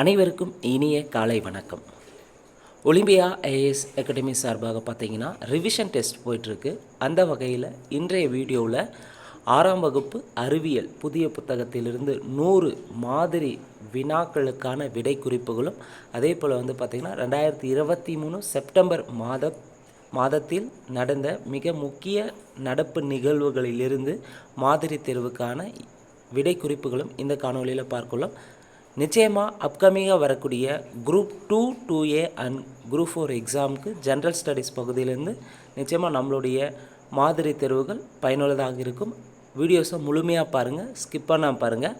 அனைவருக்கும் இனிய காலை வணக்கம். ஒலிம்பியா ஐஏஎஸ் அகாடமி சார்பாக பார்த்தீங்கன்னா ரிவிஷன் டெஸ்ட் போயிட்டுருக்கு. அந்த வகையில் இன்றைய வீடியோவில் ஆறாம் வகுப்பு அறிவியல் புதிய புத்தகத்திலிருந்து நூறு மாதிரி வினாக்களுக்கான விடை குறிப்புகளும் அதே போல் வந்து பார்த்திங்கன்னா ரெண்டாயிரத்தி இருபத்தி மூணு செப்டம்பர் மாத மாதத்தில் நடந்த மிக முக்கிய நடப்பு நிகழ்வுகளிலிருந்து மாதிரி தேர்வுக்கான விடை குறிப்புகளும் இந்த காணொளியில் பார்க்கலாம். நிச்சயமாக அப்கமிங்காக வரக்கூடிய group two two A and group four எக்ஸாமுக்கு ஜென்ரல் ஸ்டடீஸ் பகுதியிலேருந்து நிச்சயமாக நம்மளுடைய மாதிரி தேர்வுகள் பயனுள்ளதாக இருக்கும். வீடியோஸை முழுமையாக பாருங்கள் ஸ்கிப் பண்ணாமல் பாருங்கள்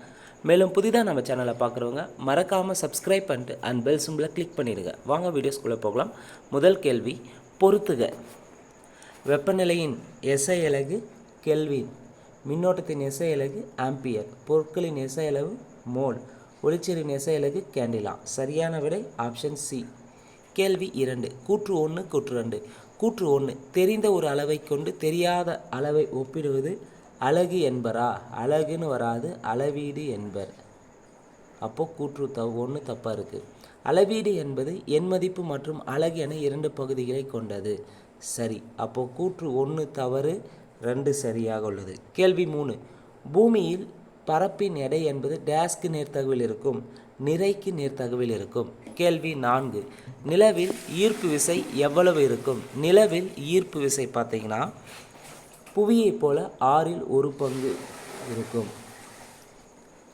மேலும் புதிதாக நம்ம சேனலை பார்க்குறவங்க மறக்காமல் சப்ஸ்கிரைப் பண்ணிட்டு அண்ட் பெல் சிம்பிளை கிளிக் பண்ணிடுங்க. வாங்க வீடியோஸ்குள்ளே போகலாம். முதல் கேள்வி பொறுத்துக. வெப்பநிலையின் எஸ்ஐ அலகு கெல்வின் மின்னோட்டத்தின் எஸ்ஐ அலகு ஆம்பியர் பொருட்களின் எஸ்ஐ அளவு மோல் ஒளிச்சேரி எஸ்ஐ அலகு கேண்டிலா. சரியான விடை ஆப்ஷன் சி கேள்வி இரண்டு. கூற்று ஒன்று கூற்று ரெண்டு. கூற்று ஒன்று தெரிந்த ஒரு அளவை கொண்டு தெரியாத அளவை ஒப்பிடுவது அழகு என்பரா? அழகுன்னு வராது அளவீடு என்பர். அப்போது கூற்று த ஒன்று தப்பாக இருக்குது அளவீடு என்பது எண் மதிப்பு மற்றும் அழகு என இரண்டு பகுதிகளை கொண்டது. சரி. அப்போது கூற்று ஒன்று தவறு ரெண்டு சரியாக உள்ளது. கேள்வி மூணு. பூமியில் பரப்பின் எடை என்பது டேஸ்க்கு நேர்த்தகவில் இருக்கும் நிறைக்கு நேர்த்தகவில் இருக்கும். கேள்வி நான்கு. நிலவில் ஈர்ப்பு விசை எவ்வளவு இருக்கும்? நிலவில் ஈர்ப்பு விசை பார்த்தீங்கன்னா புவியைப் போல ஆறில் ஒரு பங்கு இருக்கும்.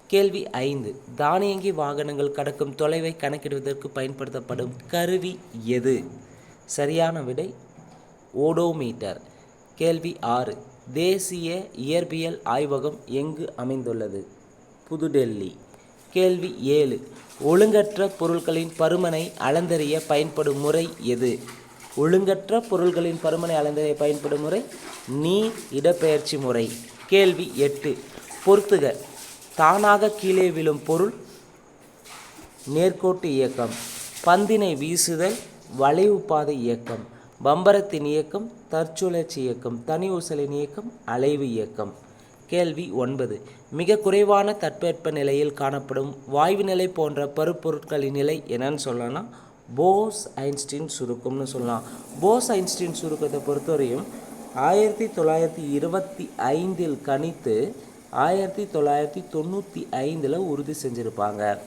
கேள்வி ஐந்து. தானியங்கி வாகனங்கள் கடக்கும் தொலைவை கணக்கிடுவதற்கு பயன்படுத்தப்படும் கருவி எது? சரியான விடை ஓடோமீட்டர். கேள்வி ஆறு. தேசிய இயற்பியல் ஆய்வகம் எங்கு அமைந்துள்ளது? புதுடெல்லி. கேள்வி ஏழு. ஒழுங்கற்ற பொருட்களின் பருமனை அளந்தறிய பயன்படும் முறை எது? ஒழுங்கற்ற பொருள்களின் பருமனை அளந்தறிய பயன்படும் முறை? நீர் இடப்பெயர்ச்சி முறை. கேள்வி எட்டு. பொறுத்துக. தானாக கீழே விழும் பொருள் நேர்கோட்டு இயக்கம். பந்தினை வீசுதல் வளைவு பாதை இயக்கம். பம்பரத்தின் இயக்கம் தற்சுழற்சி இயக்கம் தனி ஊசலின் இயக்கம் அலைவு இயக்கம். கேள்வி ஒன்பது. மிக குறைவான தட்பவெப்ப நிலையில் காணப்படும் வாய்வு நிலை போன்ற பருப்பொருட்களின் நிலை என்னன்னு சொல்லலாம். போஸ் ஐன்ஸ்டீன் சுருக்கம்னு சொல்லலாம். போஸ் ஐன்ஸ்டீன் சுருக்கத்தை பொறுத்தவரையும் ஆயிரத்தி தொள்ளாயிரத்தி இருபத்தி ஐந்தில் கணித்து ஆயிரத்தி தொள்ளாயிரத்தி தொண்ணூற்றி ஐந்தில் உறுதி செஞ்சுருப்பாங்க.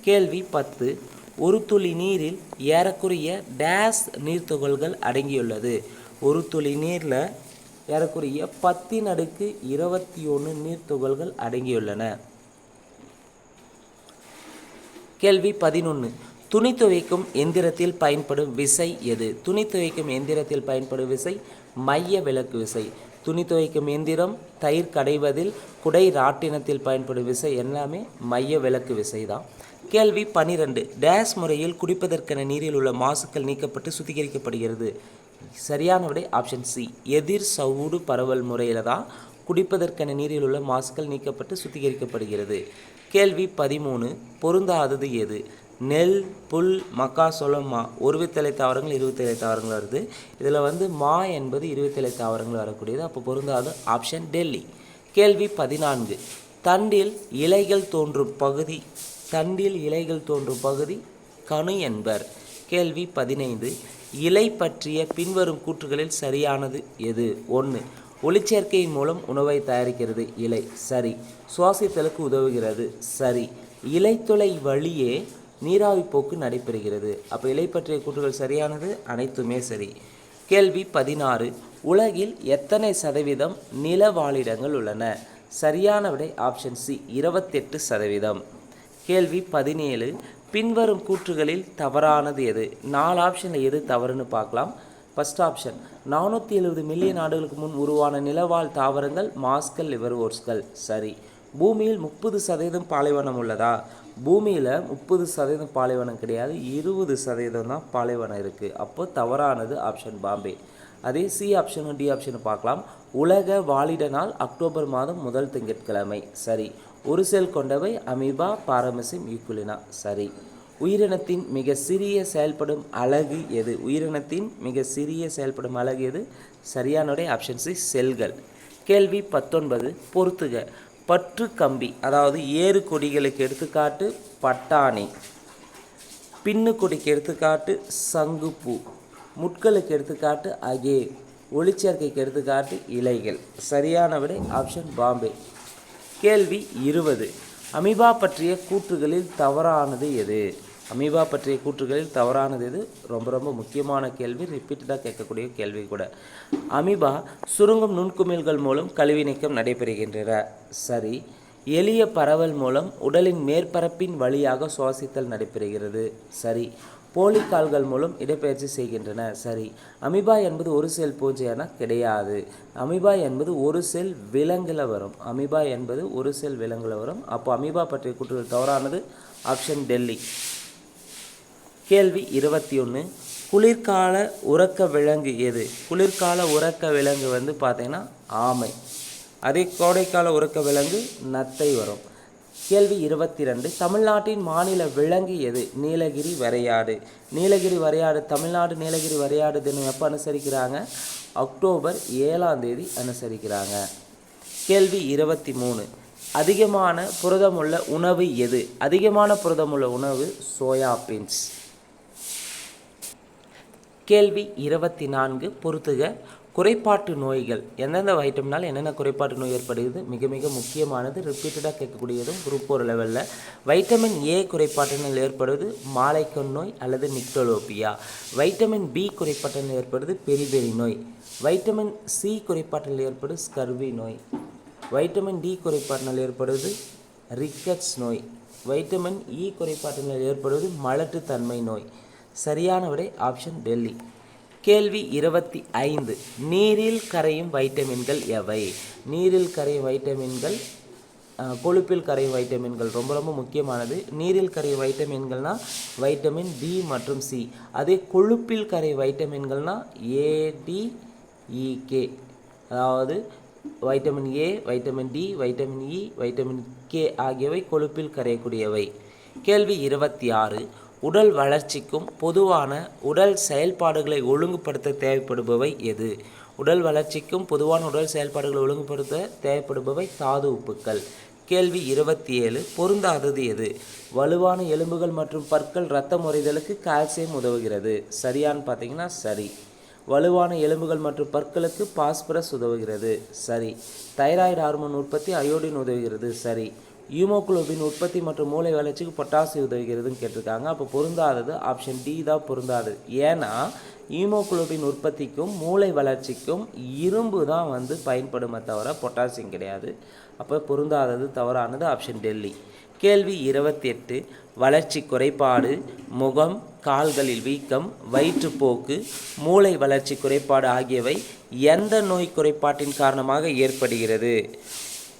கேள்வி பத்து. ஒரு துளி நீரில் ஏறக்குறைய டேஸ் நீர்த்துகள்கள் அடங்கியுள்ளது. ஒரு துளி நீரில் ஏறக்குறைய பத்தின் அடுக்கு இருபத்தி ஒன்று நீர்த்துகள்கள் அடங்கியுள்ளன. கேள்வி பதினொன்று துணி துவைக்கும் எந்திரத்தில் பயன்படும் விசை எது? துணி துவைக்கும் எந்திரத்தில் பயன்படும் விசை மைய விளக்கு விசை. துணி துவைக்கும் எந்திரம் தயிர் கடைவதில் குடை ராட்டினத்தில் பயன்படும் விசை எல்லாமே மைய விளக்கு விசை தான் கேள்வி பனிரெண்டு. டேஸ் முறையில் குடிப்பதற்கென நீரில் உள்ள மாசுக்கள் நீக்கப்பட்டு சுத்திகரிக்கப்படுகிறது. சரியான விடை ஆப்ஷன் சி எதிர் சவுடு பரவல் முறையில் தான் குடிப்பதற்கென நீரில் உள்ள மாசுக்கள் நீக்கப்பட்டு சுத்திகரிக்கப்படுகிறது. கேள்வி பதிமூணு. பொருந்தாதது எது? நெல் புல் மக்காசோளம் மா. ஒருவித்தலை தாவரங்கள் இருபத்தலை தாவரங்கள் வருது. இதில் வந்து மா என்பது இருபத்தலை தாவரங்கள் வரக்கூடியது. அப்போ பொருந்தாது ஆப்ஷன் டெல்லி. கேள்வி பதினான்கு. தண்டில் இலைகள் தோன்றும் பகுதி தண்டில் இலைகள் தோன்றும் பகுதி கணு என்பர். கேள்வி பதினைந்து. இலை பற்றிய பின்வரும் கூற்றுகளில் சரியானது எது? ஒன்று ஒளிச்சேர்க்கையின் மூலம் உணவை தயாரிக்கிறது. இலை சரி. சுவாசித்தலுக்கு உதவுகிறது. சரி. இலைத்துளை வழியே நீராவி போக்கு நடைபெறுகிறது. அப்போ இலை பற்றிய கூற்றுகள் சரியானது? அனைத்துமே சரி. கேள்வி பதினாறு உலகில் எத்தனை சதவீதம் நிலவாழிடங்கள் உள்ளன? சரியான விடை ஆப்ஷன் சி இருபத்தெட்டு சதவீதம். கேள்வி பதினேழு பின்வரும் கூற்றுகளில் தவறானது எது? நாலு ஆப்ஷனில் எது தவறுன்னு பார்க்கலாம். ஃபஸ்ட் ஆப்ஷன் நானூற்றி எழுபது மில்லியன் ஆண்டுகளுக்கு முன் உருவான நிலவாழ் தாவரங்கள் மாஸ்கல் லிவர்வோர்ஸ்கள் சரி. பூமியில் முப்பது சதவீதம் பாலைவனம் உள்ளதா? பூமியில் முப்பது சதவீதம் பாலைவனம் கிடையாது. இருபது சதவீதம் தான் பாலைவனம் இருக்குது அப்போ தவறானது ஆப்ஷன் பாம்பே. அதே சி ஆப்ஷனும் டி ஆப்ஷனும் பார்க்கலாம். உலக வாலிட நாள் அக்டோபர் மாதம் முதல் திங்கட்கிழமை. சரி. ஒரு செல் கொண்டவை அமீபா பாரமசிம் யூக்குலினா. சரி. உயிரினத்தின் மிக சிறிய செயல்படும் அழகு எது? உயிரினத்தின் மிக சிறிய செயல்படும் அலகு எது? சரியானுடைய ஆப்ஷன் சி செல்கள். கேள்வி பத்தொன்பது. பொறுத்துக. பற்று கம்பி அதாவது ஏறு கொடிகளுக்கு எடுத்துக்காட்டு பட்டாணி. பின்னு கொடிக்கு எடுத்துக்காட்டு சங்குப்பூ முட்களுக்கு எடுத்துக்காட்டு அகே. ஒளிச்சேர்க்கைக்கு எடுத்துக்காட்டு இலைகள். சரியான விடை ஆப்ஷன் பாம்பே. கேள்வி இருபது. அமீபா பற்றிய கூற்றுகளில் தவறானது எது? அமீபா பற்றிய கூற்றுகளில் தவறானது எது? ரொம்ப ரொம்ப முக்கியமான கேள்வி ரிப்பீட்டடாக கேட்கக்கூடிய கேள்வி கூட. அமீபா சுருங்கும் நுண்குமிழ்கள் மூலம் கழிவு நீக்கம் நடைபெறுகின்றன. சரி. எளிய பரவல் மூலம் உடலின் மேற்பரப்பின் வழியாக சுவாசித்தல் நடைபெறுகிறது. சரி. போலிக்கால்கள் மூலம் இடப்பெயர்ச்சி செய்கின்றன. சரி. அமிபா என்பது ஒரு செல் பூஞ்சையான கிடையாது. அமிபா என்பது ஒரு செல் விலங்குல வரும். அமிபா என்பது ஒரு செல் விலங்கில் வரும். அப்போ அமிபா பற்றிய கூற்றுகள் தவறானது. ஆப்ஷன் டெல்லி. கேள்வி இருபத்தி ஒன்று குளிர்கால உறக்க விலங்கு எது? குளிர்கால உறக்க விலங்கு வந்து பார்த்தீங்கன்னா ஆமை. அதே கோடைக்கால உறக்க விலங்கு நத்தை வரும். கேள்வி இருபத்தி ரெண்டு தமிழ்நாட்டின் மாநில விலங்கு எது? நீலகிரி வரையாடு. நீலகிரி வரையாடு தமிழ்நாடு நீலகிரி வரையாடு தினம் எப்போ அனுசரிக்கிறாங்க? அக்டோபர் ஏழாம் தேதி அனுசரிக்கிறாங்க. கேள்வி இருபத்தி மூணு அதிகமான புரதமுள்ள உணவு எது? அதிகமான புரதமுள்ள உணவு சோயா பீன்ஸ். கேள்வி இருபத்தி நான்கு பொறுத்துக. குறைபாட்டு நோய்கள். எந்தெந்த வைட்டம்னால் என்னென்ன குறைபாட்டு நோய் ஏற்படுகிறது? மிக மிக முக்கியமானது. ரிப்பீட்டடாக கேட்கக்கூடியதும் குரூப் ஒரு லெவலில் வைட்டமின் ஏ குறைபாட்டினால் ஏற்படுவது மாலைக்கண் நோய் அல்லது நிக்டோலோபியா வைட்டமின் பி குறைபாட்டினால் ஏற்படுவது பெரிபெரி நோய். வைட்டமின் சி குறைபாட்டினால் ஏற்படுது ஸ்கர்வி நோய். வைட்டமின் டி குறைபாட்டினால் ஏற்படுவது ரிக்கட்ஸ் நோய். வைட்டமின் இ e குறைபாட்டினால் ஏற்படுவது மலட்டுத்தன்மை நோய். சரியான விடை ஆப்ஷன் டெல்லி. கேள்வி இருபத்தி ஐந்து. நீரில் கரையும் வைட்டமின்கள் எவை? நீரில் கரையும் வைட்டமின்கள் கொழுப்பில் கரையும் வைட்டமின்கள் ரொம்ப ரொம்ப முக்கியமானது. நீரில் கரையும் வைட்டமின்கள்னால் வைட்டமின் டி மற்றும் சி. அதே கொழுப்பில் கரையும் வைட்டமின்கள்னால் ஏடிஇகே அதாவது vitamin A vitamin D vitamin E vitamin K ஆகியவை கொழுப்பில் கரையக்கூடியவை. கேள்வி இருபத்தி ஆறு. உடல் வளர்ச்சிக்கும் பொதுவான உடல் செயல்பாடுகளை ஒழுங்குபடுத்த தேவைப்படுபவை எது? உடல் வளர்ச்சிக்கும் பொதுவான உடல் செயல்பாடுகளை ஒழுங்குபடுத்த தேவைப்படுபவை தாது உப்புக்கள். கேள்வி இருபத்தி ஏழு பொருந்தாதது எது? வலுவான எலும்புகள் மற்றும் பற்கள் இரத்தம் முறைதலுக்கு கால்சியம் உதவுகிறது. சரியான்னு பார்த்தீங்கன்னா சரி. வலுவான எலும்புகள் மற்றும் பற்களுக்கு பாஸ்பரஸ் உதவுகிறது. சரி. தைராய்டு ஹார்மோன் உற்பத்தி அயோடின் உதவுகிறது. சரி. ஹீமோகுளோபின் உற்பத்தி மற்றும் மூளை வளர்ச்சிக்கு பொட்டாசியம் உதவுகிறதுன்னு கேட்டிருக்காங்க. அப்போ பொருந்தாதது ஆப்ஷன் டி தான் பொருந்தாதது ஏன்னா ஹீமோகுளோபின் உற்பத்திக்கும் மூளை வளர்ச்சிக்கும் இரும்பு தான் வந்து பயன்படுமே தவிர பொட்டாசியம் கிடையாது. அப்போ பொருந்தாதது தவறானது ஆப்ஷன் டெல்லி. கேள்வி இருபத்தி எட்டு வளர்ச்சி குறைபாடு முகம் கால்களில் வீக்கம் வயிற்றுப்போக்கு மூளை வளர்ச்சி குறைபாடு ஆகியவை எந்த நோய் குறைபாட்டின் காரணமாக ஏற்படுகிறது?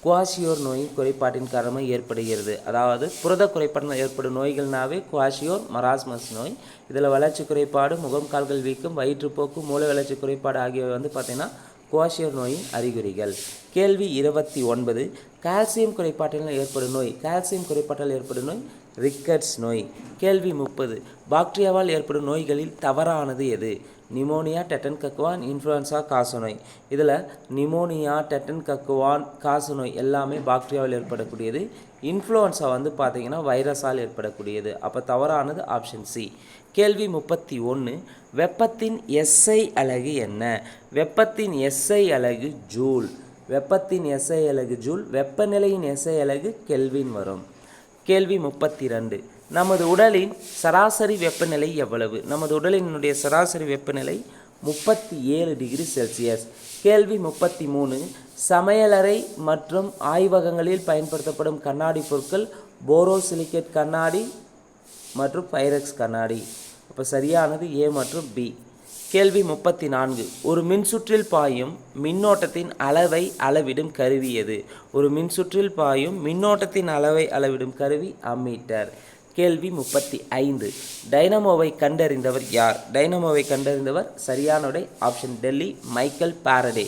குவாசியோர் நோய் குறைபாட்டின் காரணமாக ஏற்படுகிறது. அதாவது புரத குறைபாட்டினால் ஏற்படும் நோய்கள்னாவே குவாசியோர் மராஸ்மஸ் நோய். இதில் வளர்ச்சி குறைபாடு முகம் கால்கள் வீக்கம் வயிற்றுப்போக்கு மூளை வளர்ச்சி குறைபாடு ஆகியவை வந்து பார்த்திங்கன்னா குவாசியோர் நோயின் அறிகுறிகள். கேள்வி இருபத்தி ஒன்பது. கால்சியம் குறைபாட்டினால் ஏற்படும் நோய். கால்சியம் குறைபாட்டால் ஏற்படும் நோய் ரிக்கட்ஸ் நோய். கேள்வி முப்பது. பாக்டீரியாவால் ஏற்படும் நோய்களில் தவறானது எது? நிமோனியா டெட்டன் கக்குவான் இன்ஃப்ளூயன்ஸா காசநோய். இதில் நிமோனியா டெட்டன் கக்குவான் காசநோய் எல்லாமே பாக்டீரியாவில் ஏற்படக்கூடியது. இன்ஃப்ளூயன்ஸா வந்து பார்த்திங்கன்னா வைரஸால் ஏற்படக்கூடியது. அப்போ தவறானது ஆப்ஷன் சி. கேள்வி முப்பத்தி ஒன்று வெப்பத்தின் எஸ்ஐ அலகு என்ன? வெப்பத்தின் எஸ்ஐ அலகு ஜூல். வெப்பத்தின் எஸ்ஐ அலகு ஜூல். வெப்பநிலையின் எஸ்ஐ அலகு கெல்வின் வரும். கேள்வி முப்பத்தி ரெண்டு நமது உடலின் சராசரி வெப்பநிலை எவ்வளவு? நமது உடலினுடைய சராசரி வெப்பநிலை முப்பத்தி ஏழு டிகிரி செல்சியஸ். கேள்வி முப்பத்தி மூணு சமையலறை மற்றும் ஆய்வகங்களில் பயன்படுத்தப்படும் கண்ணாடி பொருட்கள் போரோசிலிகேட் கண்ணாடி மற்றும் பைரக்ஸ் கண்ணாடி. அப்போ சரியானது ஏ மற்றும் பி கேள்வி முப்பத்தி நான்கு ஒரு மின்சுற்றில் பாயும் மின்னோட்டத்தின் அளவை அளவிடும் கருவி எது? ஒரு மின்சுற்றில் பாயும் மின்னோட்டத்தின் அளவை அளவிடும் கருவி அம்மீட்டர். கேள்வி முப்பத்தி ஐந்து டைனமோவை கண்டறிந்தவர் யார்? டைனமோவை கண்டறிந்தவர் சரியானுடை ஆப்ஷன் டெல்லி மைக்கேல் பாரடே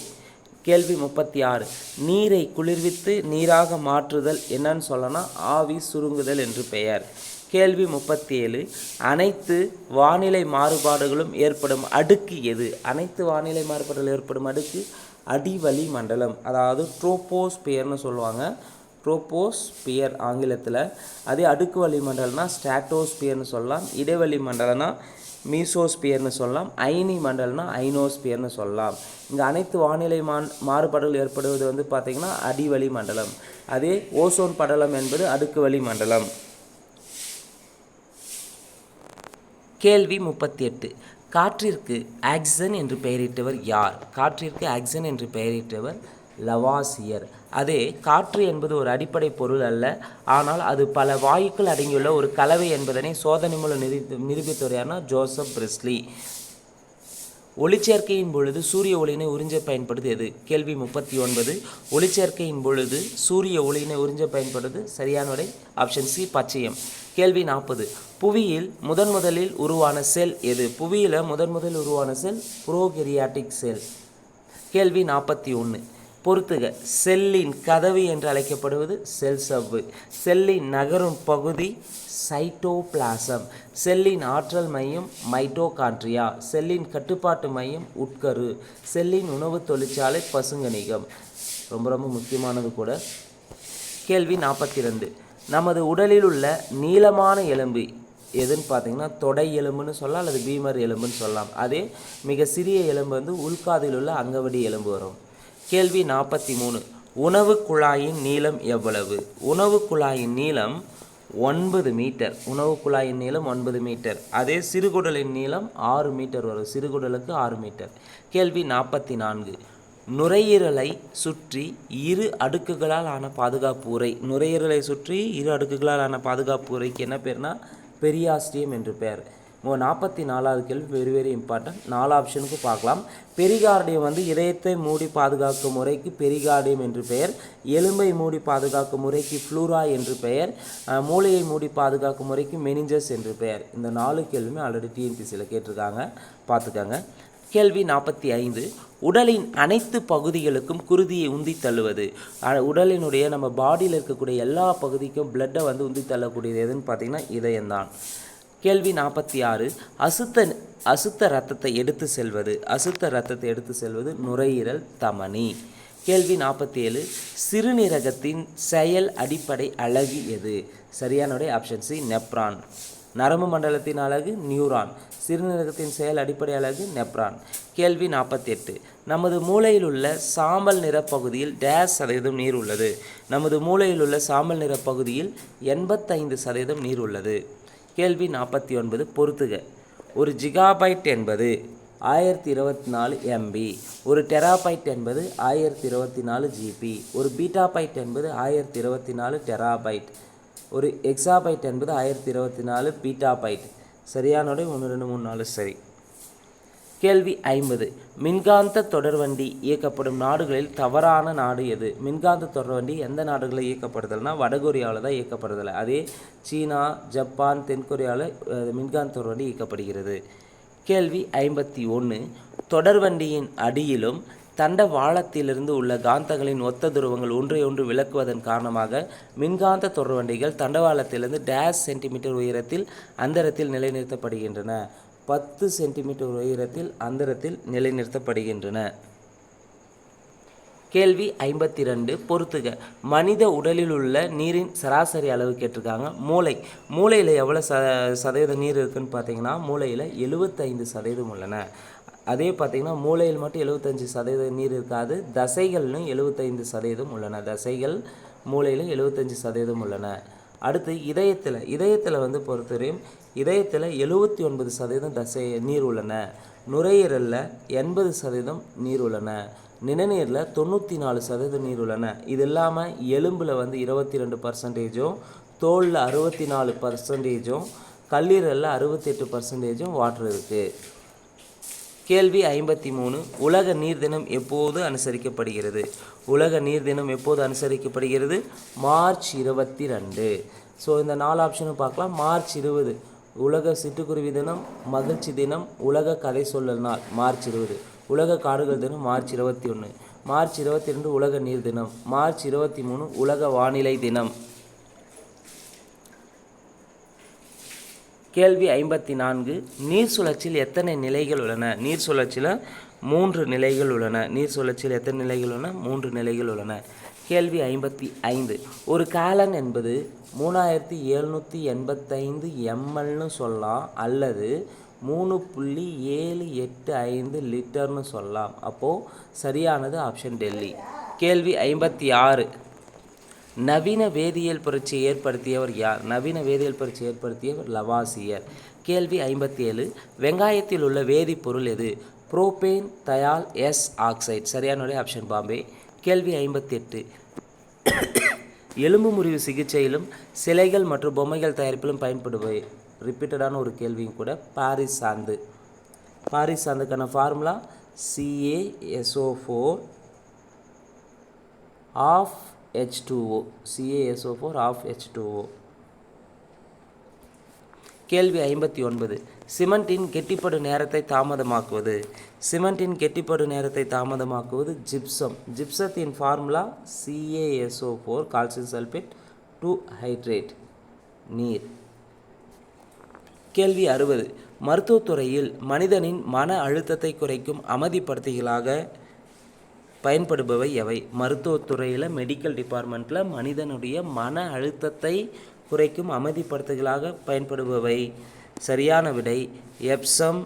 கேள்வி முப்பத்தி ஆறு நீரை குளிர்வித்து நீராக மாற்றுதல் என்னன்னு சொல்லனா ஆவி சுருங்குதல் என்று பெயர். கேள்வி முப்பத்தி ஏழு அனைத்து வானிலை மாறுபாடுகளும் ஏற்படும் அடுக்கு எது? அனைத்து வானிலை மாறுபாடுகள் ஏற்படும் அடுக்கு அடிவளி மண்டலம் அதாவது ட்ரோபோஸ்பியர்னு சொல்லுவாங்க. ட்ரோபோஸ்பியர் ஆங்கிலத்தில். அதே அடுக்கு வழி மண்டலம்னா ஸ்டாட்டோஸ்பியர்னு சொல்லலாம். இடைவெளி மண்டலம்னா மீசோஸ்பியர்னு சொல்லலாம். ஐனி மண்டலம்னா ஐனோஸ்பியர்னு சொல்லலாம். இங்கே அனைத்து வானிலை மான் மாறுபாடுகள் ஏற்படுவது வந்து பார்த்திங்கன்னா அடிவளி மண்டலம். அதே ஓசோன் படலம் என்பது அடுக்கு வழி மண்டலம். கேள்வி முப்பத்தி எட்டு காற்றிற்கு ஆக்சன் என்று பெயரிட்டவர் யார்? காற்றிற்கு ஆக்சன் என்று பெயரிட்டவர் லவாசியர். அதே காற்று என்பது ஒரு அடிப்படை பொருள் அல்ல. ஆனால் அது பல வாயுக்கள் அடங்கியுள்ள ஒரு கலவை என்பதனை சோதனை மூலம் நிரூபி நிரூபித்தவர் யார்னா ஜோசப் பிரிஸ்லி. ஒளிச்சேர்க்கையின் பொழுது சூரிய ஒளியினை உறிஞ்ச பயன்படுது எது? கேள்வி முப்பத்தி ஒன்பது ஒளிச்சேர்க்கையின் பொழுது சூரிய ஒளியினை உறிஞ்ச பயன்படுது சரியான விடை ஆப்ஷன் சி பச்சையம். கேள்வி நாற்பது. புவியில் முதன் முதலில் உருவான செல் எது? புவியில் முதன் முதலில் உருவான செல் புரோகெரியாட்டிக் செல். கேள்வி நாற்பத்தி ஒன்று பொறுத்துக. செல்லின் கதவு என்று அழைக்கப்படுவது செல் சவ்வு. செல்லின் நகரும் பகுதி சைட்டோபிளாசம். செல்லின் ஆற்றல் மையம் மைட்டோகாண்ட்ரியா. செல்லின் கட்டுப்பாட்டு மையம் உட்கரு. செல்லின் உணவு தொழிற்சாலை பசுங்கணிகம் ரொம்ப ரொம்ப முக்கியமானது கூட. கேள்வி நாற்பத்தி ரெண்டு. நமது உடலில் உள்ள நீளமான எலும்பு எதுன்னு பார்த்தீங்கன்னா தொடை எலும்புன்னு சொல்லலாம் அல்லது பீமர் எலும்புன்னு சொல்லலாம். அதே மிக சிறிய எலும்பு வந்து உள்காதில் உள்ள அங்கவடி எலும்பு வரும். கேள்வி நாற்பத்தி மூணு உணவு குழாயின் நீளம் எவ்வளவு? உணவு குழாயின் நீளம் ஒன்பது மீட்டர். உணவு குழாயின் நீளம் ஒன்பது மீட்டர். அதே சிறுகுடலின் நீளம் ஆறு மீட்டர் வரும். சிறுகுடலுக்கு ஆறு மீட்டர். கேள்வி நாற்பத்தி நான்கு நுரையீரலை சுற்றி இரு அடுக்குகளால் ஆன பாதுகாப்பு உரை. நுரையீரலை சுற்றி இரு அடுக்குகளால் ஆன பாதுகாப்பு உரைக்கு என்ன பேர்னா பெரியாஸ்டியம் என்று பெயர். மோ நாற்பத்தி நாலாவது கேள்வி வெரி வெரி இம்பார்ட்டன்ட் நாலு ஆப்ஷனுக்கு பார்க்கலாம். பெரிகார்டியம் வந்து இதயத்தை மூடி பாதுகாக்கும் முறைக்கு பெரிகார்டியம் என்று பெயர். எலும்பை மூடி பாதுகாக்கும் முறைக்கு ஃப்ளூரா என்று பெயர். மூளையை மூடி பாதுகாக்கும் முறைக்கு மெனிஞ்சஸ் என்று பெயர். இந்த நாலு கேள்வியுமே ஆல்ரெடி டிஎன்பிசியில் கேட்டிருக்காங்க. பார்த்துக்கங்க. கேள்வி நாற்பத்தி ஐந்து. உடலின் அனைத்து பகுதிகளுக்கும் குருதியை உந்தி தள்ளுவது. அ- உடலினுடைய நம்ம பாடியில் இருக்கக்கூடிய எல்லா பகுதிக்கும் பிளட்டை வந்து உந்தி தள்ளக்கூடியது எதுன்னு பார்த்தீங்கன்னா இதயம்தான். கேள்வி நாற்பத்தி ஆறு. அசுத்த அசுத்த ரத்தத்தை எடுத்து செல்வது. அசுத்த ரத்தத்தை எடுத்து செல்வது நுரையீரல் தமனி. கேள்வி நாற்பத்தி ஏழு. சிறுநீரகத்தின் செயல் அடிப்படை அழகு எது? சரியானுடைய ஆப்ஷன் சி நெப்ரான் நரம்பு மண்டலத்தின் அழகு நியூரான். சிறுநீரகத்தின் செயல் அடிப்படை அழகு நெப்ரான். கேள்வி நாற்பத்தி எட்டு நமது மூளையில் உள்ள சாம்பல் நிற பகுதியில் டேஸ் சதவீதம் நீர் உள்ளது. நமது மூளையில் உள்ள சாம்பல் நிற பகுதியில் எண்பத்தைந்து சதவீதம் நீர் உள்ளது. கேள்வி நாற்பத்தி ஒன்பது பொறுத்துக. ஒரு ஜிகாபைட் என்பது ஆயிரத்தி இருபத்தி நாலு எம்பி. ஒரு டெராபைட் என்பது ஆயிரத்தி இருபத்தி நாலு ஜிபி. ஒரு பீட்டாபைட் என்பது ஆயிரத்தி இருபத்தி நாலு டெராபைட். ஒரு எக்ஸாபைட் என்பது ஆயிரத்தி இருபத்தி நாலு பீட்டாபைட் சரியானோட ஒன்று ரெண்டு மூணு நாலு சரி. கேள்வி ஐம்பது. மின்காந்த தொடர்வண்டி இயக்கப்படும் நாடுகளில் தவறான நாடு எது? மின்காந்த தொடர்வண்டி எந்த நாடுகளில் இயக்கப்படுதல்னா வடகொரியாவில் தான் இயக்கப்படுதலை. அதே சீனா ஜப்பான் தென்கொரியாவில் மின்காந்த தொடர்வண்டி இயக்கப்படுகிறது. கேள்வி ஐம்பத்தி ஒன்று தொடர்வண்டியின் அடியிலும் தண்டவாளத்திலிருந்து உள்ள காந்தங்களின் ஒத்த துருவங்கள் ஒன்றை ஒன்று விளக்குவதன் காரணமாக மின்காந்த தொடர்வண்டிகள் தண்டவாளத்திலிருந்து டேஷ் சென்டிமீட்டர் உயரத்தில் அந்தரத்தில் நிலைநிறுத்தப்படுகின்றன. பத்து சென்டிமீட்டர் உயரத்தில் அந்தரத்தில் நிலைநிறுத்தப்படுகின்றன. கேள்வி ஐம்பத்தி ரெண்டு பொறுத்துக. மனித உடலில் உள்ள நீரின் சராசரி அளவு கேட்டிருக்காங்க. மூளை. மூளையில் எவ்வளோ ச சதவீதம் நீர் இருக்குன்னு பார்த்தீங்கன்னா மூளையில் எழுபத்தைந்து சதவீதம் உள்ளன. அதே பார்த்தீங்கன்னா மூளையில் மட்டும் எழுபத்தஞ்சு சதவீதம் நீர் இருக்காது. தசைகள்னு எழுபத்தைந்து சதவீதம் உள்ளன. தசைகள் மூளையிலும் எழுபத்தஞ்சு சதவீதம் உள்ளன. அடுத்து இதயத்தில். இதயத்தில் வந்து பொறுத்தவரையும் இதயத்தில் எழுபத்தி ஒன்பது சதவீதம் தசை நீர் உள்ளன. நுரையீரலில் எண்பது சதவீதம் நீர் உள்ளன. நிணநீரில் தொண்ணூற்றி நாலு சதவீதம் நீர் உள்ளன. இது இல்லாமல் எலும்பில் வந்து இருபத்தி ரெண்டு பர்சன்டேஜும் தோலில் அறுபத்தி நாலு பர்சன்டேஜும் கல்லீரலில் அறுபத்தெட்டு பர்சன்டேஜும் வாட்டர் இருக்குது கேள்வி ஐம்பத்தி மூணு உலக நீர் தினம் எப்போது அனுசரிக்கப்படுகிறது? உலக நீர் தினம் எப்போது அனுசரிக்கப்படுகிறது? மார்ச் இருபத்தி ரெண்டு ஸோ இந்த நாலு ஆப்ஷனும் பார்க்கலாம். மார்ச் இருபது உலக சிட்டுக்குருவி தினம் மகிழ்ச்சி தினம் உலக கதை சொல்லல் நாள் மார்ச் இருபது. உலக காடுகள் தினம் மார்ச் இருபத்தி ஒன்று மார்ச் இருபத்தி ரெண்டு உலக நீர் தினம். மார்ச் இருபத்தி மூணு உலக வானிலை தினம். கேள்வி ஐம்பத்தி நான்கு நீர் சுழற்சியில் எத்தனை நிலைகள் உள்ளன? நீர் சுழற்சியில் மூன்று நிலைகள் உள்ளன. நீர் சுழற்சியில் எத்தனை நிலைகள் உள்ளன? மூன்று நிலைகள் உள்ளன. கேள்வி ஐம்பத்தி ஐந்து ஒரு காலன் என்பது மூணாயிரத்தி எழுநூற்றி எண்பத்தைந்து எம்எல்னு சொல்லலாம் அல்லது மூணு புள்ளி ஏழு எட்டு ஐந்து லிட்டர்னு சொல்லலாம். அப்போது சரியானது ஆப்ஷன் டெல்லி. கேள்வி ஐம்பத்தி ஆறு நவீன வேதியியல் புரட்சியை ஏற்படுத்தியவர் யார்? நவீன வேதியியல் புரட்சி ஏற்படுத்தியவர் லவாசியர். கேள்வி ஐம்பத்தி ஏழு வெங்காயத்தில் உள்ள வேதிப்பொருள் எது? Propanethial S oxide. சரியான ஆப்ஷன் பாம்பே. கேள்வி ஐம்பத்தி எட்டு எலும்பு முறிவு சிகிச்சையிலும் சிலைகள் மற்றும் பொம்மைகள் தயாரிப்பிலும் பயன்படுவை ரிப்பீட்டடான ஒரு கேள்வியும் கூட பாரிஸ் சாந்து Paris சாந்துக்கான formula CASO four half H two O CASO four half H two O கேள்வி ஐம்பத்தி ஒன்பது. சிமெண்டின் கெட்டிப்படு நேரத்தை தாமதமாக்குவது. சிமெண்டின் கெட்டிப்படு நேரத்தை தாமதமாக்குவது gypsum. ஜிப்சத்தின் formula CASO four calcium sulphate two hydrate நீர். கேள்வி அறுபது. மருத்துவத்துறையில் மனிதனின் மன அழுத்தத்தை குறைக்கும் அமைதிப்படுத்திகளாக பயன்படுபவை எவை மருத்துவத்துறையில் மெடிக்கல் டிபார்ட்மெண்ட்டில் மனிதனுடைய மன அழுத்தத்தை குறைக்கும் அமைதிப்படுத்துகளாக பயன்படுபவை. சரியான விடை எப்சம்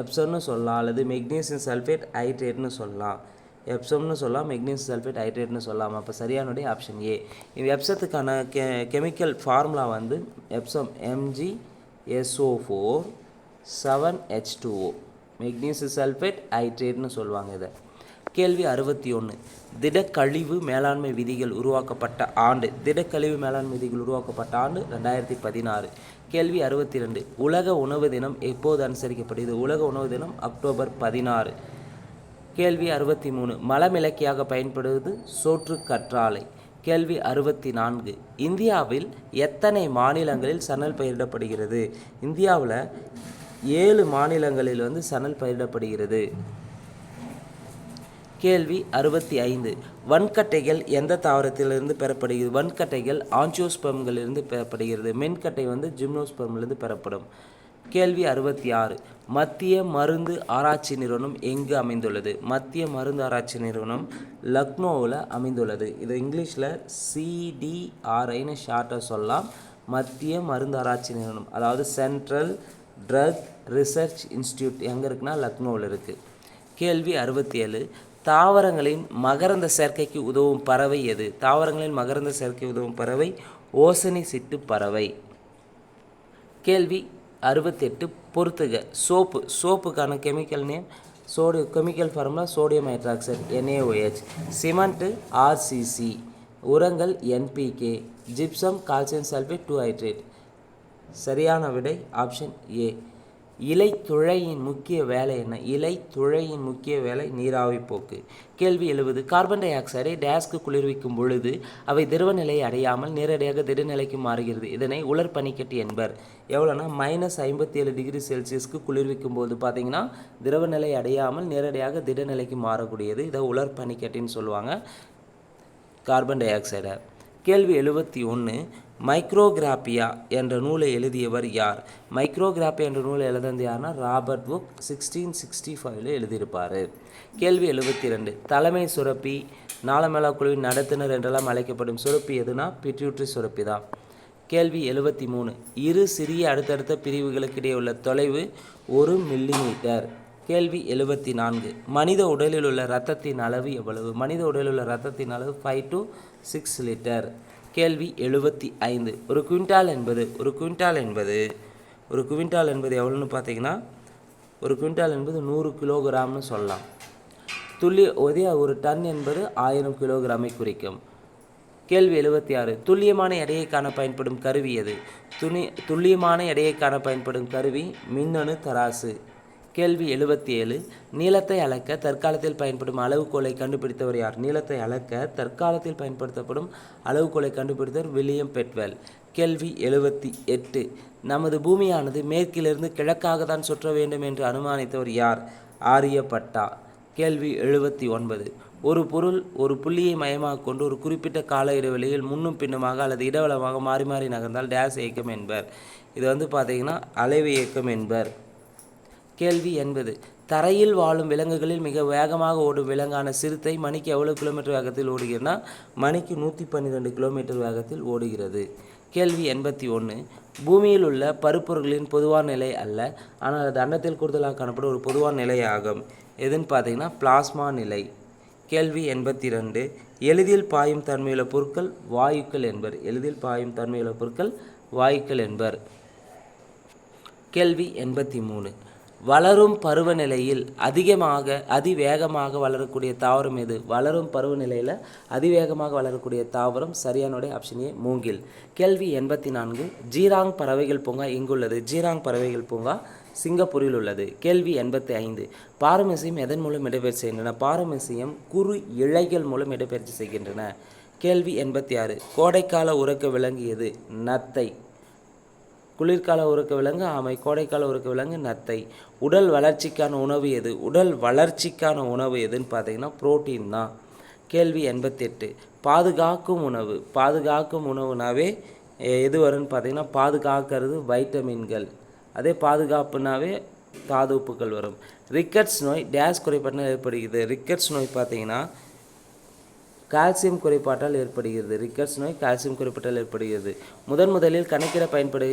எப்சம்னு சொல்லலாம். அல்லது மெக்னீசியம் சல்ஃபேட் ஹைட்ரேட்னு சொல்லலாம். எப்சம்னு சொல்லலாம் மெக்னீசியம் சல்ஃபேட் ஹைட்ரேட்னு சொல்லலாம். அப்போ சரியானுடைய ஆப்ஷன் ஏ எப்சத்துக்கான கெ கெமிக்கல் ஃபார்முலா வந்து Epsom MG SO four seven H two O magnesium sulphate ஹைட்ரேட்னு சொல்லுவாங்க இதை. கேள்வி அறுபத்தி ஒன்று திடக்கழிவு மேலாண்மை விதிகள் உருவாக்கப்பட்ட ஆண்டு. திடக்கழிவு மேலாண்மை விதிகள் உருவாக்கப்பட்ட ஆண்டு ரெண்டாயிரத்தி பதினாறு. கேள்வி அறுபத்தி ரெண்டு உலக உணவு தினம் எப்போது அனுசரிக்கப்படுகிறது? உலக உணவு தினம் அக்டோபர் பதினாறு. கேள்வி அறுபத்தி மூணு மலமிளக்கியாக பயன்படுவது சோற்று கற்றாழை. கேள்வி அறுபத்தி நான்கு இந்தியாவில் எத்தனை மாநிலங்களில் சணல் பயிரிடப்படுகிறது? இந்தியாவில் ஏழு மாநிலங்களில் வந்து சணல் பயிரிடப்படுகிறது. கேள்வி அறுபத்தி ஐந்து. வன்கட்டைகள் எந்த தாவரத்திலிருந்து பெறப்படுகிறது? வன்கட்டைகள் ஆஞ்சியோஸ்பெர்ம்களிலிருந்து பெறப்படுகிறது. மென்கட்டை வந்து ஜிம்னோஸ்பெர்ம்லேருந்து பெறப்படும். கேள்வி அறுபத்தி ஆறு. மத்திய மருந்து ஆராய்ச்சி நிறுவனம் எங்கு அமைந்துள்ளது? மத்திய மருந்து ஆராய்ச்சி நிறுவனம் லக்னோவில் அமைந்துள்ளது. இது இங்கிலீஷில் சிடிஆர்ஐன்னு ஷார்ட்டாக சொல்லலாம். மத்திய மருந்து ஆராய்ச்சி நிறுவனம். அதாவது சென்ட்ரல் ட்ரக் ரிசர்ச் இன்ஸ்டியூட் எங்கே இருக்குன்னா லக்னோவில் இருக்குது கேள்வி அறுபத்தி ஏழு. தாவரங்களின் மகரந்த சேர்க்கைக்கு உதவும் பறவை எது? தாவரங்களின் மகரந்த சேர்க்கை உதவும் பறவை ஓசனி சிட்டு பறவை. கேள்வி அறுபத்தெட்டு பொறுத்துக. Soap. சோப்புக்கான chemical name sodium chemical formula sodium hydroxide NAOH cement RCC உரங்கள் NPK gypsum calcium sulphate two hydrate சரியான விடை ஆப்ஷன் ஏ இலை துழையின் முக்கிய வேலை என்ன? இலை துழையின் முக்கிய வேலை நீராவி போக்கு. கேள்வி எழுபது கார்பன் டை ஆக்சைடை டேஸ்க்கு குளிர்விக்கும் பொழுது அவை திரவ நிலையை அடையாமல் நேரடியாக திடநிலைக்கு மாறுகிறது. இதனை உலர் பனிக்கட்டி என்பர். எவ்வளோனா மைனஸ் ஐம்பத்தி ஏழு டிகிரி செல்சியஸ்க்கு குளிர்விக்கும் போது பார்த்தீங்கன்னா திரவ நிலை அடையாமல் நேரடியாக திடநிலைக்கு மாறக்கூடியது. இதை உலர் பனிக்கட்டின்னு சொல்லுவாங்க. கார்பன் டை ஆக்சைடை. கேள்வி எழுபத்தி ஒன்று மைக்ரோகிராபியா என்ற நூலை எழுதியவர் யார்? மைக்ரோகிராபியா என்ற நூலை எழுதினது யாருன்னா ராபர்ட் புக் சிக்ஸ்டீன் சிக்ஸ்டி ஃபைவ்ல எழுதியிருப்பார். கேள்வி எழுபத்தி ரெண்டு தலைமை சுரப்பி நாளமேளா குழுவின் நடத்துனர் என்றெல்லாம் அழைக்கப்படும் சுரப்பி எதுனா? பிட்யூட்ரி சுரப்பி தான். கேள்வி எழுபத்தி மூணு இரு சிறிய அடுத்தடுத்த பிரிவுகளுக்கு இடையே உள்ள தொலைவு ஒரு மில்லிமீட்டர். கேள்வி எழுபத்தி நான்கு மனித உடலில் உள்ள இரத்தத்தின் அளவு எவ்வளவு? மனித உடலில் உள்ள இரத்தத்தின் அளவு ஃபைவ் டு சிக்ஸ் லிட்டர் கேள்வி எழுபத்தி ஐந்து. ஒரு குவிண்டால் என்பது ஒரு குவிண்டால் என்பது ஒரு குவிண்டால் என்பது எவ்வளோன்னு பார்த்தீங்கன்னா ஒரு குவிண்டால் என்பது நூறு கிலோகிராம்னு சொல்லலாம். துல்லிய ஒரே ஒரு டன் என்பது ஆயிரம் கிலோகிராமை குறிக்கும். கேள்வி எழுபத்தி ஆறு. துல்லியமான எடையை காண பயன்படும் கருவி எது? துணி துல்லியமான எடையை காண பயன்படும் கருவி மின்னணு தராசு. கேள்வி எழுபத்தி ஏழு நீளத்தை அளக்க தற்காலத்தில் பயன்படும் அளவுகோலை கண்டுபிடித்தவர் யார்? நீளத்தை அளக்க தற்காலத்தில் பயன்படுத்தப்படும் அளவுகோலை கண்டுபிடித்தவர் வில்லியம் பெட்வெல். கேள்வி எழுபத்தி எட்டு நமது பூமியானது மேற்கிலிருந்து கிழக்காக தான் சுற்ற வேண்டும் என்று அனுமானித்தவர் யார்? ஆரியப்பட்டா. கேள்வி எழுபத்தி ஒன்பது ஒரு பொருள் ஒரு புள்ளியை மையமாக கொண்டு ஒரு குறிப்பிட்ட கால இடைவெளியில் முன்னும் பின்னுமாக அல்லது இடவளமாக மாறி மாறி நகர்ந்தால் டேஸ் இயக்கம் என்பர். இது வந்து பார்த்திங்கன்னா அலைவு இயக்கம் என்பர். கேள்வி எண்பது தரையில் வாழும் விலங்குகளில் மிக வேகமாக ஓடும் விலங்கான சிறுத்தை மணிக்கு எவ்வளோ கிலோமீட்டர் வேகத்தில் ஓடுகிறதுனா மணிக்கு நூற்றி பன்னிரெண்டு கிலோமீட்டர் வேகத்தில் ஓடுகிறது. கேள்வி எண்பத்தி ஒன்று பூமியில் உள்ள பருப்பொருட்களின் பொதுவான நிலை அல்ல. ஆனால் அது அண்டத்தில் கூடுதலாக காணப்படும் ஒரு பொதுவான நிலையாகும். எதுன்னு பார்த்தீங்கன்னா பிளாஸ்மா நிலை. கேள்வி எண்பத்தி ரெண்டு. எளிதில் பாயும் தன்மையுள்ள பொருட்கள் வாயுக்கள் என்பர். எளிதில் பாயும் தன்மையுள்ள பொருட்கள் வாயுக்கள் என்பர். கேள்வி எண்பத்தி மூணு. வளரும் பருவநிலையில் அதிகமாக அதிவேகமாக வளரக்கூடிய தாவரம் எது? வளரும் பருவநிலையில் அதிவேகமாக வளரக்கூடிய தாவரம் சரியானுடைய ஆப்ஷனே மூங்கில். கேள்வி எண்பத்தி நான்கு ஜீராங் பறவைகள் பூங்கா எங்குள்ளது? ஜீராங் பறவைகள் பூங்கா சிங்கப்பூரில் உள்ளது. கேள்வி எண்பத்தி ஐந்து பாரமசியம் எதன் மூலம் இடப்பெயர்ச்சி செய்கின்றன? பாரமசியம் குறு இழைகள் மூலம் இடப்பெயர்ச்சி செய்கின்றன. கேள்வி எண்பத்தி ஆறு கோடைக்கால உறக்க விளங்கியது நத்தை. குளிர்கால உறக்க விலங்கு ஆமை கோடைக்கால உறக்க விலங்கு நத்தை. உடல் வளர்ச்சிக்கான உணவு எது? உடல் வளர்ச்சிக்கான உணவு எதுன்னு பார்த்தீங்கன்னா புரோட்டீன் தான். கேள்வி எண்பத்தெட்டு. பாதுகாக்கும் உணவு. பாதுகாக்கும் உணவுனாவே எது வரும்னு பார்த்தீங்கன்னா பாதுகாக்கிறது வைட்டமின்கள். அதே பாதுகாப்புனாவே தாது உப்புக்கள் வரும். ரிக்கட்ஸ் நோய் டேஸ் குறைபாட்டினால் ஏற்படுகிறது. ரிக்கட்ஸ் நோய் பார்த்தீங்கன்னா கால்சியம் குறைபாட்டால் ஏற்படுகிறது. ரிக்கட்ஸ் நோய் கால்சியம் குறைபாட்டால் ஏற்படுகிறது. முதன் முதலில் கணக்கிட பயன்படு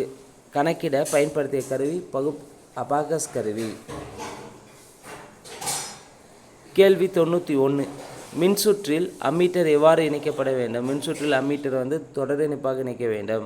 கணக்கிட பயன்படுத்திய கருவி பகு அபாகஸ் கருவி. கேள்வி தொண்ணூற்றி ஒன்று மின்சுற்றில் அம்மீட்டர் எவ்வாறு இணைக்கப்பட வேண்டும்? மின்சுற்றில் அம்மீட்டர் வந்து தொடர் இணைப்பாக இணைக்க வேண்டும்.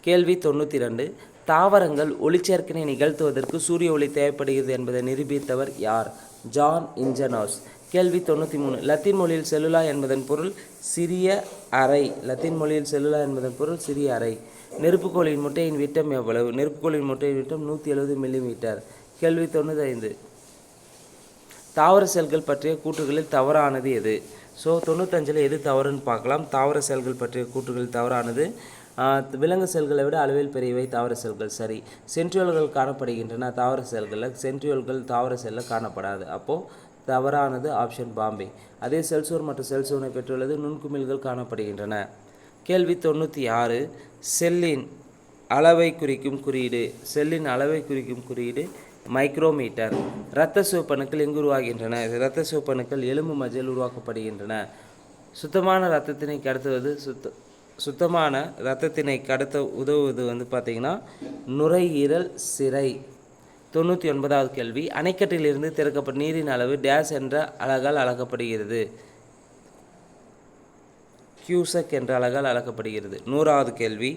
கேள்வி தொண்ணூற்றி ரெண்டு. தாவரங்கள் ஒளிச்சேர்க்கனை நிகழ்த்துவதற்கு சூரிய ஒளி தேவைப்படுகிறது என்பதை நிரூபித்தவர் யார்? John Ingenhousz. கேள்வி தொண்ணூற்றி மூணு. லத்தீன் மொழியில் செல்லுலா என்பதன் பொருள் சிறிய அறை. லத்தீன் மொழியில் செல்லுலா என்பதன் பொருள் சிறிய அறை. நெருப்புக்கோளின் முட்டையின் விட்டம் எவ்வளவு? நெருப்புக்கோழியின் முட்டையின் விட்டம் நூற்றி எழுபது மில்லிமீட்டர் கேள்வி தொண்ணூற்றி ஐந்து. தாவர செல்கள் பற்றிய கூற்றுகளில் தவறானது எது? ஸோ தொண்ணூத்தஞ்சில் எது தவறுன்னு பார்க்கலாம். தாவர செல்கள் பற்றிய கூற்றுகளில் தவறானது விலங்கு செல்களை விட அளவில் பெரியவை தாவர செல்கள். சரி. சென்ட்ரியோல்கள் காணப்படுகின்றன. தாவர செல்களில் சென்ட்ரியோல்கள் தாவர செல்லில் காணப்படாது. அப்போது தவறானது ஆப்ஷன் பாம்பே. அதே செல்சோர் மற்றும் செல்சோனை பெற்றுள்ளது நுண்குமிழ்கள் காணப்படுகின்றன. கேள்வி தொண்ணூற்றி ஆறு. செல்லின் அளவை குறிக்கும் குறியீடு. செல்லின் அளவை குறிக்கும் குறியீடு மைக்ரோமீட்டர். இரத்த சிவப்பணுக்கள் எங்கு உருவாகின்றன? இரத்த சிவப்பணுக்கள் எலும்பு மஜ்ஜையில் உருவாக்கப்படுகின்றன. சுத்தமான இரத்தத்தினை கடத்துவது சுத்த சுத்தமான இரத்தத்தினை கடத்த உதவுவது வந்து பார்த்திங்கன்னா நுரையீரல் சிறை. தொண்ணூற்றி ஒன்பதாவது கேள்வி. அணைக்கட்டிலிருந்து திறக்கப்பட்ட நீரின் அளவு டேஸ் என்ற அலகால் அளக்கப்படுகிறது. கியூசக் என்ற அழகால் அழைக்கப்படுகிறது. நூறாவது கேள்வி.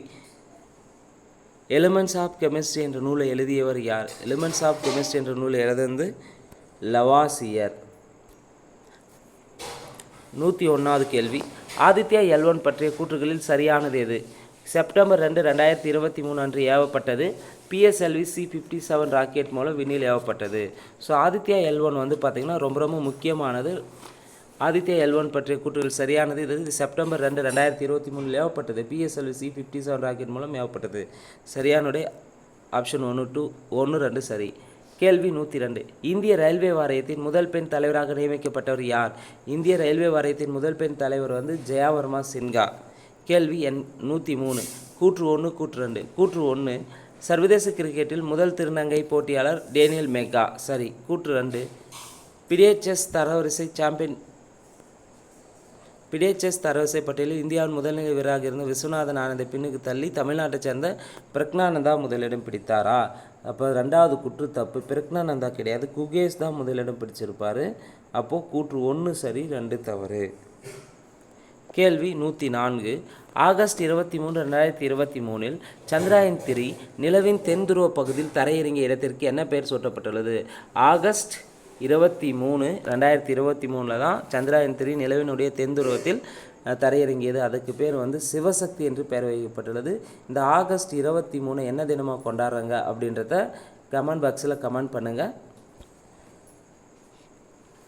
எலிமெண்ட்ஸ் ஆஃப் கெமிஸ்ட்ரி என்ற நூலை எழுதியவர் யார்? எலிமெண்ட்ஸ் ஆஃப் கெமிஸ்ட்ரி என்ற நூலை எழுதுந்து லவாசியர் நூற்றி ஒன்றாவது கேள்வி. ஆதித்யா எல்வன் பற்றிய கூற்றுகளில் சரியானது எது? செப்டம்பர் ரெண்டு ரெண்டாயிரத்தி இருபத்தி மூணு அன்று ஏவப்பட்டது. PSLV C fifty seven rocket மூலம் விண்ணில் ஏவப்பட்டது. ஸோ ஆதித்யா எல்வன் வந்து பார்த்திங்கன்னா ரொம்ப ரொம்ப முக்கியமானது. ஆதித்யா எல்வன் பற்றிய கூற்றுகள் சரியானது. இது இது செப்டம்பர் ரெண்டு ரெண்டாயிரத்தி இருபத்தி மூணில் ஏவப்பட்டது. PSLV C fifty seven rocket மூலம் ஏவப்பட்டது. சரியானுடைய ஆப்ஷன் ஒன்று டூ ஒன்று ரெண்டு சரி. கேள்வி நூற்றி ரெண்டு. இந்திய ரயில்வே வாரியத்தின் முதல் பெண் தலைவராக நியமிக்கப்பட்டவர் யார்? இந்திய ரயில்வே வாரியத்தின் முதல் பெண் தலைவர் வந்து ஜெயாவர்மா சின்ஹா. கேள்வி எண் நூற்றி மூணு. கூற்று ஒன்று கூற்று ரெண்டு. கூற்று ஒன்று சர்வதேச கிரிக்கெட்டில் முதல் திருநங்கை போட்டியாளர் டேனியல் மெக்கா. சரி கூற்று ரெண்டு. பிடிஎச்எஸ் தரவரிசை சாம்பியன் பிடிஎச்எஸ் தரவரிசை பட்டியலில் இந்தியாவின் முதல்நிலை வீரராக இருந்த விஸ்வநாதன் ஆனந்தை பின்னுக்கு தள்ளி தமிழ்நாட்டைச் சேர்ந்த பிரக்னானந்தா முதலிடம் பிடித்தாரா? அப்போ ரெண்டாவது குற்று தப்பு. பிரக்னானந்தா கிடையாது. குகேஷ் தான் முதலிடம் பிடிச்சிருப்பார். அப்போது கூற்று ஒன்று சரி ரெண்டு தவறு. கேள்வி நூற்றி நான்கு. ஆகஸ்ட் இருபத்தி மூணு ரெண்டாயிரத்தி இருபத்தி மூணில் சந்திராயன் த்ரீ நிலவின் தென் துருவ பகுதியில் தரையிறங்கிய இடத்திற்கு என்ன பெயர் சூட்டப்பட்டுள்ளது? ஆகஸ்ட் இருபத்தி மூணு ரெண்டாயிரத்தி இருபத்தி மூணில் தான் சந்திராயன் த்ரீ நிலவினுடைய தென்துருவத்தில் தரையிறங்கியது. அதுக்கு பேர் வந்து சிவசக்தி என்று பெயர் வைக்கப்பட்டுள்ளது. இந்த ஆகஸ்ட் இருபத்தி மூணு என்ன தினமாக கொண்டாடுறாங்க அப்படின்றத கமெண்ட் பாக்ஸில் கமெண்ட் பண்ணுங்கள்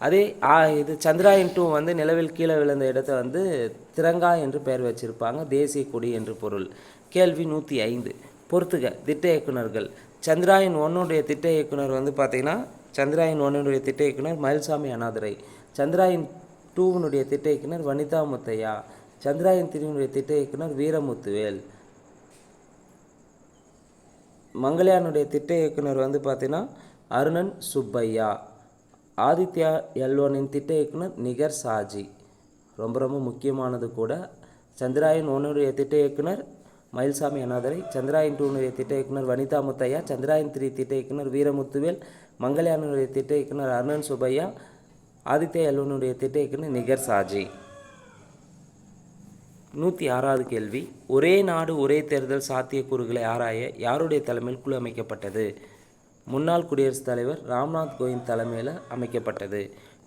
அதே ஆ, இது சந்திராயன் டூ வந்து நிலவில் கீழே விழுந்த இடத்த வந்து திரங்கா என்று பெயர் வச்சிருப்பாங்க. தேசிய கொடி என்று பொருள். கேள்வி நூற்றி ஐந்து. பொறுத்துக திட்ட இயக்குனர்கள் சந்திராயன் ஒன்னுடைய திட்ட இயக்குனர் வந்து பார்த்திங்கன்னா சந்திராயன் ஒன்னுடைய திட்ட இயக்குனர் மயில்சாமி அனாதுரை. சந்திராயன் டூவினுடைய திட்ட இயக்குனர் வனிதா முத்தையா. சந்திராயன் த்ரீனுடைய திட்ட இயக்குனர் வீரமுத்துவேல். மங்கள்யானுடைய திட்ட இயக்குனர் வந்து பார்த்தீங்கன்னா அருணன் சுப்பையா. ஆதித்யா எல்வனின் திட்ட இயக்குனர் நிகர் சாஜி. ரொம்ப ரொம்ப முக்கியமானது கூட. சந்திராயன் ஒன்னுடைய திட்ட இயக்குனர் மயில்சாமி அனாதரை. சந்திராயன் டூனுடைய திட்ட இயக்குனர் வனிதா முத்தையா. சந்திராயன் த்ரீ திட்ட இயக்குனர் வீரமுத்துவேல். மங்கள்யானுடைய திட்ட இயக்குனர் அருணன் சுப்பையா ஆதித்யா எல்வனுடைய திட்ட இயக்குனர் நிகர் சாஜி. நூற்றி ஆறாவது கேள்வி ஒரே நாடு ஒரே தேர்தல் சாத்தியக்கூறுகளை ஆராய யாருடைய தலைமையில் குழு அமைக்கப்பட்டது? முன்னாள் குடியரசுத் தலைவர் ராம்நாத் கோவிந்த் தலைமையில் அமைக்கப்பட்டது.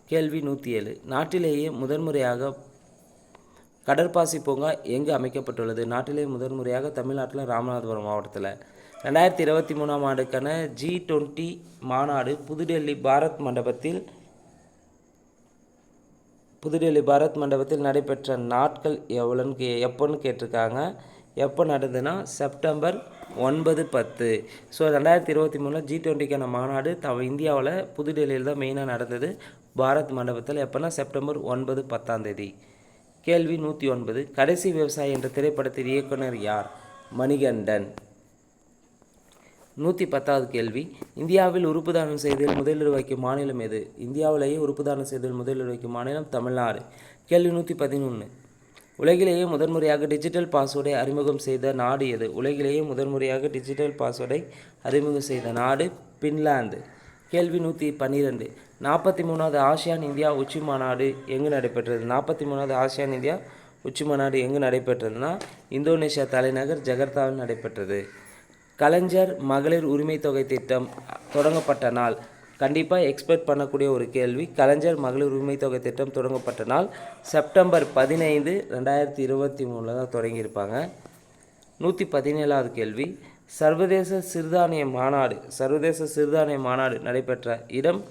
கேள்வி நூற்றி ஏழு நாட்டிலேயே முதன்முறையாக கடற்பாசி பூங்கா எங்கு அமைக்கப்பட்டுள்ளது? நாட்டிலேயே முதன்முறையாக தமிழ்நாட்டில் ராமநாதபுரம் மாவட்டத்தில். ரெண்டாயிரத்தி இருபத்தி மூணாம் ஆண்டுக்கான ஜி டுவெண்ட்டி மாநாடு புதுடெல்லி பாரத் மண்டபத்தில் புதுடெல்லி பாரத் மண்டபத்தில் நடைபெற்ற நாட்கள் எவ்வளோன்னு கே எப்போன்னு கேட்டிருக்காங்க. எப்போ நடந்ததுன்னா செப்டம்பர் ஒன்பது பத்து. ஸோ ரெண்டாயிரத்தி இருபத்தி மூணில் ஜி டுவெண்ட்டிக்கான மாநாடு த இந்தியாவில் புதுடெல்லியில் தான் மெயினாக நடந்தது. பாரத் மண்டபத்தில் எப்போனா செப்டம்பர் ஒன்பது பத்தாம் தேதி. கேள்வி நூற்றி ஒன்பது. கடைசி விவசாயி என்ற திரைப்படத்தின் இயக்குனர் யார்? மணிகண்டன். நூற்றி பத்தாவது கேள்வி. இந்தியாவில் உறுப்பு தானம் செய்ததில் முதலில் வைக்கும் மாநிலம் எது? இந்தியாவிலேயே உறுப்பு தானம் செய்ததில் முதலில் வைக்கும் மாநிலம் தமிழ்நாடு. கேள்வி நூற்றி பதினொன்று உலகிலேயே முதன்முறையாக டிஜிட்டல் பாஸ்வேர்டை அறிமுகம் செய்த நாடு எது? உலகிலேயே முதன்முறையாக டிஜிட்டல் பாஸ்வேர்டை அறிமுகம் செய்த நாடு பின்லாந்து. கேள்வி நூற்றி பன்னிரெண்டு நாற்பத்தி மூணாவது ஆசியான் இந்தியா உச்சி மாநாடு எங்கு நடைபெற்றது? நாற்பத்தி மூணாவது ஆசியான் இந்தியா உச்சி மாநாடு எங்கு நடைபெற்றதுன்னா இந்தோனேஷியா தலைநகர் ஜகர்த்தாவில் நடைபெற்றது. கலைஞர் மகளிர் உரிமை தொகை திட்டம் தொடங்கப்பட்ட நாள். கண்டிப்பாக எக்ஸ்பெக்ட் பண்ணக்கூடிய ஒரு கேள்வி. கலைஞர் மகளிர் உரிமை தொகை திட்டம் தொடங்கப்பட்ட நாள் செப்டம்பர் பதினைந்து ரெண்டாயிரத்தி இருபத்தி மூணில் தான் தொடங்கியிருப்பாங்க. நூற்றி பதினேழாவது கேள்வி. சர்வதேச சிறுதானிய மாநாடு சர்வதேச சிறுதானிய மாநாடு நடைபெற்ற இடம்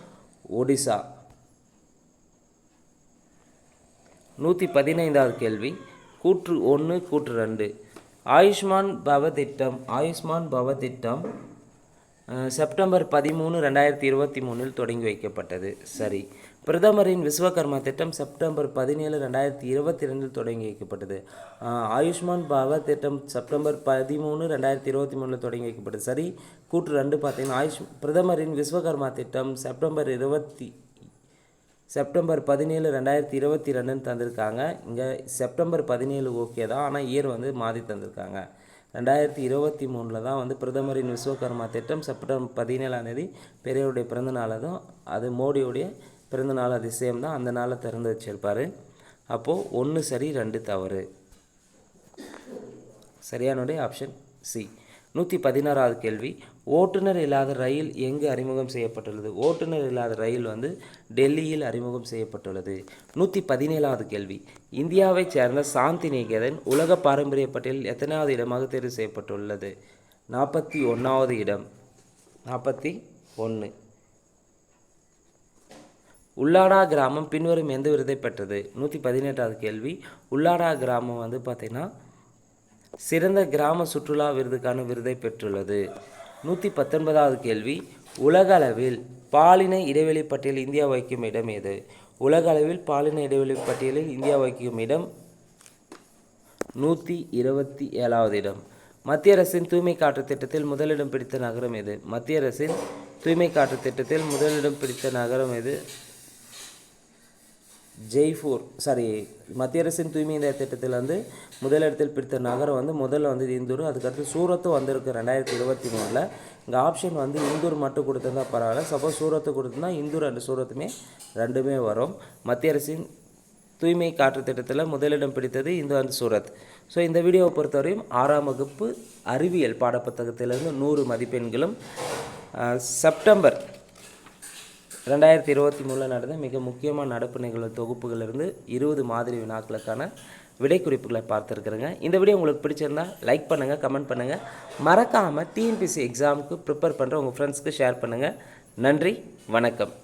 ஒடிசா. நூற்றி பதினைந்தாவது கேள்வி. கூற்று ஒன்று கூற்று ரெண்டு. ஆயுஷ்மான் பவ திட்டம் ஆயுஷ்மான் பவ திட்டம் செப்டம்பர் பதிமூணு ரெண்டாயிரத்தி இருபத்தி மூணில் தொடங்கி வைக்கப்பட்டது. சரி. பிரதமரின் விஸ்வகர்மா திட்டம் செப்டம்பர் பதினேழு ரெண்டாயிரத்தி இருபத்தி ரெண்டில் தொடங்கி வைக்கப்பட்டது. ஆயுஷ்மான் பவ திட்டம் செப்டம்பர் பதிமூணு ரெண்டாயிரத்தி இருபத்தி மூணில் தொடங்கி வைக்கப்பட்டது. சரி. கூற்று ரெண்டு பார்த்தீங்கன்னா ஆயுஷ் பிரதமரின் விஸ்வகர்மா திட்டம் செப்டம்பர் இருபத்தி செப்டம்பர் பதினேழு ரெண்டாயிரத்தி இருபத்தி ரெண்டுன்னு தந்திருக்காங்க. இங்கே செப்டம்பர் பதினேழு ஓகே தான். ஆனால் இயர் வந்து மாற்றி தந்திருக்காங்க. ரெண்டாயிரத்தி இருபத்தி மூணில் தான் வந்து பிரதமரின் விஸ்வகர்மா திட்டம் செப்டம்பர் பதினேழாம் தேதி பெரியவருடைய பிறந்த நாள் அதுவும் அது மோடியுடைய பிறந்த நாள் அதிசயம் தான். அந்த நாளை திறந்து வச்சிருப்பார். அப்போது ஒன்று சரி ரெண்டு தவறு. சரியானுடைய ஆப்ஷன் சி நூற்றி பதினாறாவது கேள்வி. ஓட்டுநர் இல்லாத ரயில் எங்கு அறிமுகம் செய்யப்பட்டுள்ளது? ஓட்டுநர் இல்லாத ரயில் வந்து டெல்லியில் அறிமுகம் செய்யப்பட்டுள்ளது. நூற்றி பதினேழாவது கேள்வி. இந்தியாவைச் சேர்ந்த சாந்தி நிகேதன் உலக பாரம்பரிய பட்டியலில் எத்தனாவது இடமாக தேர்வு செய்யப்பட்டுள்ளது? நாற்பத்தி ஒன்றாவது இடம். நாற்பத்தி ஒன்று உள்ளாடா கிராமம் பின்வரும் எந்த விருதை பெற்றது? நூற்றி பதினெட்டாவது கேள்வி. உள்ளாடா கிராமம் வந்து பார்த்திங்கன்னா சிறந்த கிராம சுற்றுலா விருதுக்கான விருதை பெற்றுள்ளது. நூற்றி பத்தொன்பதாவது கேள்வி உலக அளவில் பாலின இடைவெளி பட்டியல் இந்தியா வகிக்கும் இடம் எது? உலக அளவில் பாலின இடைவெளி பட்டியலில் இந்தியா வகிக்கும் இடம் நூற்றி இருபத்தி ஏழாவது இடம். மத்திய அரசின் தூய்மை காற்று திட்டத்தில் முதலிடம் பிடித்த நகரம் எது? மத்திய அரசின் தூய்மை காற்று திட்டத்தில் முதலிடம் பிடித்த நகரம் எது? ஜெய்ப்பூர் சாரி மத்திய அரசின் தூய்மை இந்தியா திட்டத்தில் வந்து முதலிடத்தில் பிடித்த நகரம் வந்து முதல்ல வந்து இந்தூர் அதுக்கடுத்து சூரத்தும் வந்திருக்கு ரெண்டாயிரத்தி இருபத்தி மூணில். இங்கே ஆப்ஷன் வந்து இந்தூர் மட்டும் கொடுத்துருந்தா பரவாயில்ல. சப்போஸ் சூரத்து கொடுத்துருந்தா இந்தூர் அண்ட் சூரத்துமே ரெண்டுமே வரும். மத்திய அரசின் தூய்மை காற்று திட்டத்தில் முதலிடம் பிடித்தது இந்த வந்து சூரத். ஸோ இந்த வீடியோவை பொறுத்தவரையும் ஆறாம் வகுப்பு அறிவியல் பாடப்புத்தகத்திலிருந்து நூறு மதிப்பெண்களும் செப்டம்பர் ரெண்டாயிரத்தி இருபத்தி மூணில் நடந்த மிக முக்கியமான நடப்பு நிகழ்வு தொகுப்புகளிலிருந்து இருபது மாதிரி வினாக்களுக்கான விடை குறிப்புகளை பார்த்துருக்குறேங்க. இந்த வீடியோ உங்களுக்கு பிடிச்சிருந்தா லைக் பண்ணுங்கள் கமெண்ட் பண்ணுங்கள் மறக்காமல் டிஎன்பிசி எக்ஸாமுக்கு ப்ரிப்பேர் பண்ணுற உங்கள் ஃப்ரெண்ட்ஸ்க்கு ஷேர் பண்ணுங்கள் நன்றி வணக்கம்.